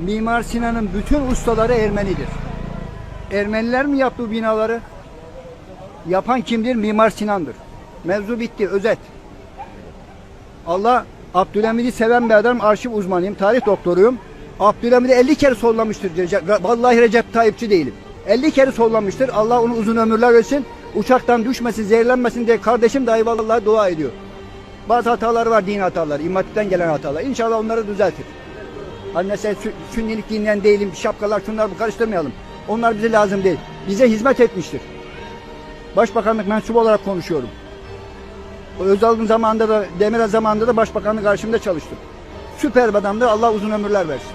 Mimar Sinan'ın bütün ustaları Ermenidir. Ermeniler mi yaptı bu binaları? Yapan kimdir? Mimar Sinan'dır. Mevzu bitti. Özet. Allah Abdülhamid'i seven bir adam. Arşiv uzmanıyım. Tarih doktoruyum. Abdülhamid'i 50 kere sollamıştır. Vallahi Recep Tayyipçi değilim. 50 kere sollamıştır. Allah onu uzun ömürler versin. Uçaktan düşmesin, zehirlenmesin diye kardeşim dahi vallahi dua ediyor. Bazı hataları var, din hataları, immatipten gelen hatalar. İnşallah onları düzeltir. Hani mesela sü- sünnilik dinleyen değilim, şapkalar şunlar bu karıştırmayalım. Onlar bize lazım değil. Bize hizmet etmiştir. Başbakanlık mensubu olarak konuşuyorum. Özal'ın zamanında da, Demirel zamanında da başbakanlık karşımda çalıştım. Süper adamdı. Allah uzun ömürler versin.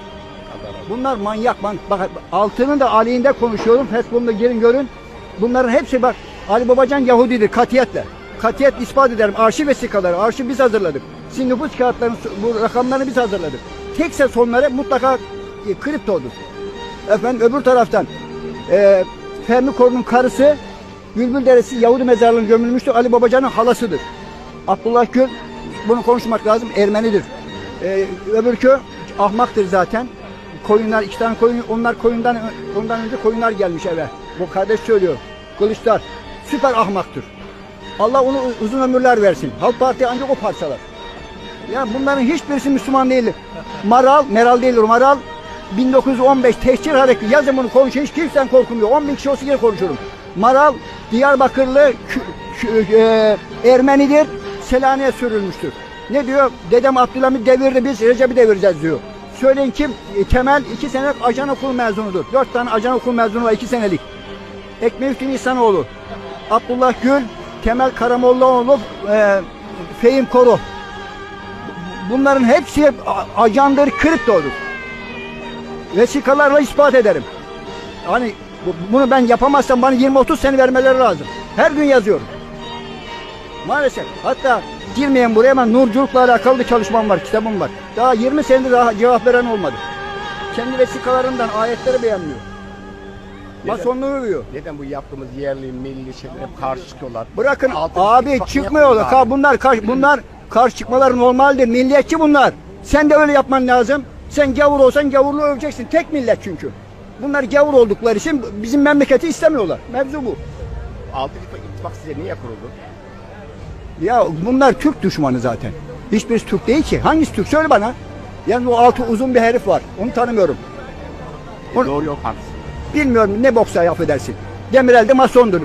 Bunlar manyak. Man bak altının da aleyhinde konuşuyorum. Facebook'ta girin görün. Bunların hepsi bak Ali Babacan Yahudidir katiyetle. Katiyet ispat ederim. Arşiv vesikaları. Arşiv biz hazırladık. Sizin nüfus kağıtlarını bu rakamlarını biz hazırladık. Tekse sonları mutlaka e, kriptodur. Efendim öbür taraftan e, Fehmi Korun'un karısı Bülbül Deresi Yahudi mezarlığına gömülmüştür. Ali Babacan'ın halasıdır. Abdullah Gül bunu konuşmak lazım Ermenidir. Ee, öbürkü ahmaktır zaten. Koyunlar iki tane koyun onlar koyundan ondan önce koyunlar gelmiş eve. Bu kardeş söylüyor. Kılıçlar süper ahmaktır. Allah onu uzun ömürler versin. Halk Parti ancak o parçalar. Ya bunların hiçbirisi Müslüman değil. Maral, Meral değildir Maral. 1915 tehcir hareketi. Yazın bunu konuşun. Hiç kimsen korkmuyor. 10 bin kişi olsa yine konuşurum. Maral, Diyarbakırlı e, Ermenidir. Selanik'e sürülmüştür. Ne diyor? Dedem Abdülhamit devirdi biz Recep'i devireceğiz diyor. Söyleyin kim? E, Temel iki senelik ajan okulu mezunudur. Dört tane ajan okulu mezunu var iki senelik. Ekmeği İhsanoğlu, Abdullah Gül, Temel Karamollaoğlu, e, Fehim Koru. Bunların hepsi a- ajandır, kriptodur. Vesikalarla ispat ederim. Hani bu- bunu ben yapamazsam bana 20-30 sene vermeleri lazım. Her gün yazıyorum. Maalesef. Hatta girmeyen buraya ama nurculukla alakalı bir çalışmam var, kitabım var. Daha 20 senedir daha cevap veren olmadı. Kendi vesikalarından ayetleri beğenmiyor. Masonluğu övüyor. Neden bu yaptığımız yerli, milli şeylere hep karşı çıkıyorlar? Bırakın Altı abi çıkmıyorlar. Ka bunlar bunlar karşı çıkmaları normaldir. Milliyetçi bunlar. Sen de öyle yapman lazım. Sen gavur olsan gavurluğu öveceksin. Tek millet çünkü. Bunlar gavur oldukları için bizim memleketi istemiyorlar. Mevzu bu. Altı ittifak, size niye kuruldu? Ya bunlar Türk düşmanı zaten. Hiçbirisi Türk değil ki. Hangisi Türk? Söyle bana. Yani o altı uzun bir herif var. Onu tanımıyorum. E, Onu- Doğru Yol Partisi. Bilmiyorum ne boksa affedersin. Demirel de masondur.